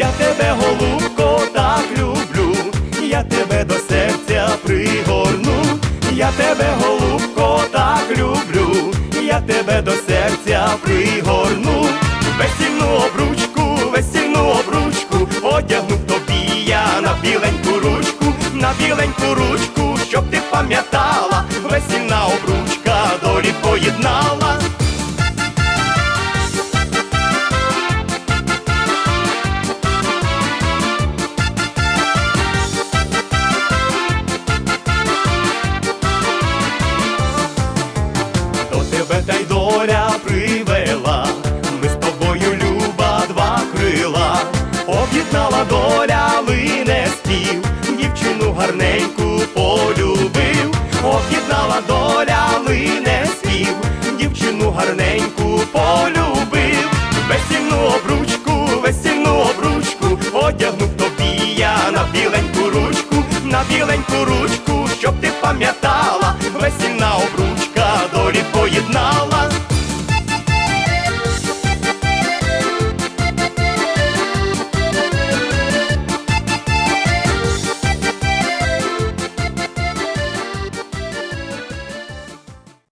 Я тебе, голубко, так люблю, я тебе до серця пригорну, я тебе, голубко, так люблю, я тебе до серця пригорну, весільну обручку, весільну обручку, одягну тобі я на біленьку ручку, на біленьку ручку, щоб ти пам'ятала. моря привела, ми з тобою люба два крила, об'єднала доля, лине спів, дівчину гарненьку полюбив, об'єднала доля, лине спів, дівчину гарненьку полюбив, весільну обручку, весільну обручку, одягнув тобі я на біленьку ручку, на біленьку ручку, щоб ти пам'ятала, весільна обручка долі поєднала.